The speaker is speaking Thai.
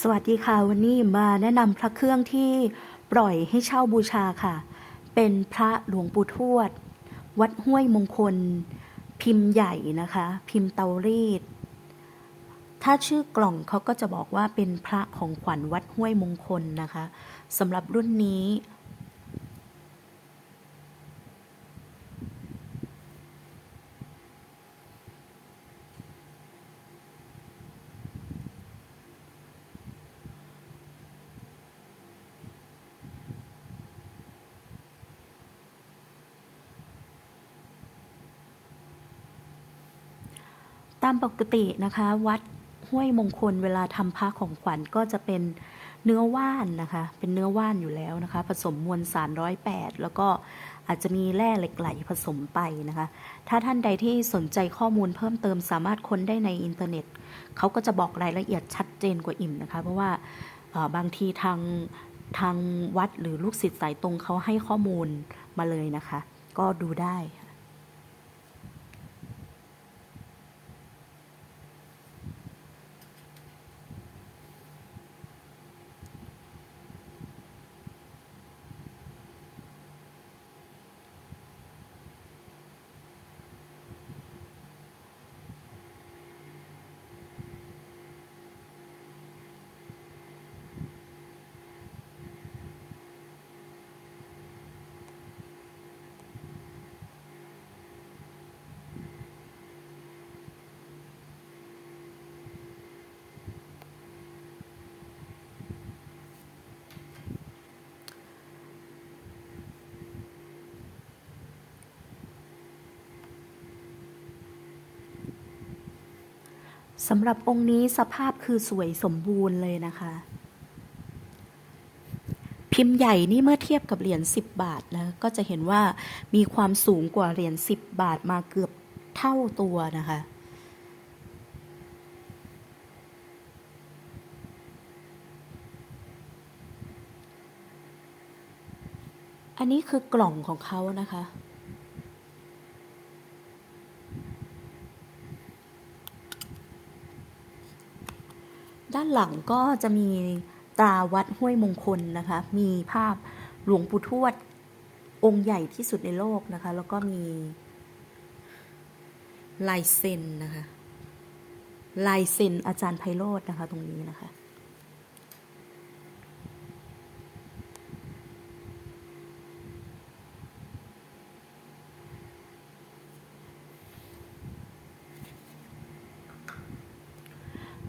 สวัสดีค่ะ วันนี้มาแนะนำพระเครื่องที่ปล่อยให้เช่าบูชาค่ะ เป็นพระหลวงปู่ทวด วัดห้วยมงคล พิมพ์ใหญ่นะคะ พิมพ์เตารีด ถ้าชื่อกล่องเขาก็จะบอกว่าเป็นพระของขวัญวัดห้วยมงคลนะคะสำหรับรุ่นนี้ ตามปกตินะคะ วัดห้วยมงคลเวลาทำพระของขวัญก็จะเป็นเนื้อว่านนะคะ เป็นเนื้อว่านอยู่แล้วนะคะ ผสมมวลสารร้อยแปดแล้วก็อาจจะมีแร่เหล็กไหลผสมไปนะคะ ถ้าท่านใดที่สนใจข้อมูลเพิ่มเติมสามารถค้นได้ในอินเทอร์เน็ต เขาก็จะบอกรายละเอียดชัดเจนกว่าอิ่มนะคะ เพราะว่าบางทีทางทางวัดหรือลูกศิษย์สายตรงเขาให้ข้อมูลมาเลยนะคะ ก็ดูได้ สำหรับองค์นี้สภาพคือสวยสมบูรณ์เลยนะคะ พิมพ์ใหญ่นี่เมื่อเทียบกับเหรียญ10 บาทนะก็จะเห็นว่ามีความสูงกว่าเหรียญ10 บาทมาเกือบเท่าตัวนะคะอันนี้คือกล่องของเขานะคะ ด้านหลังก็จะมีตราวัดห้วยมงคลนะคะ มีภาพหลวงปู่ทวดองค์ใหญ่ที่สุดในโลกนะคะ แล้วก็มีลายเซ็นนะคะลายเซ็นอาจารย์ไพโรจนะคะ ตรงนี้นะคะ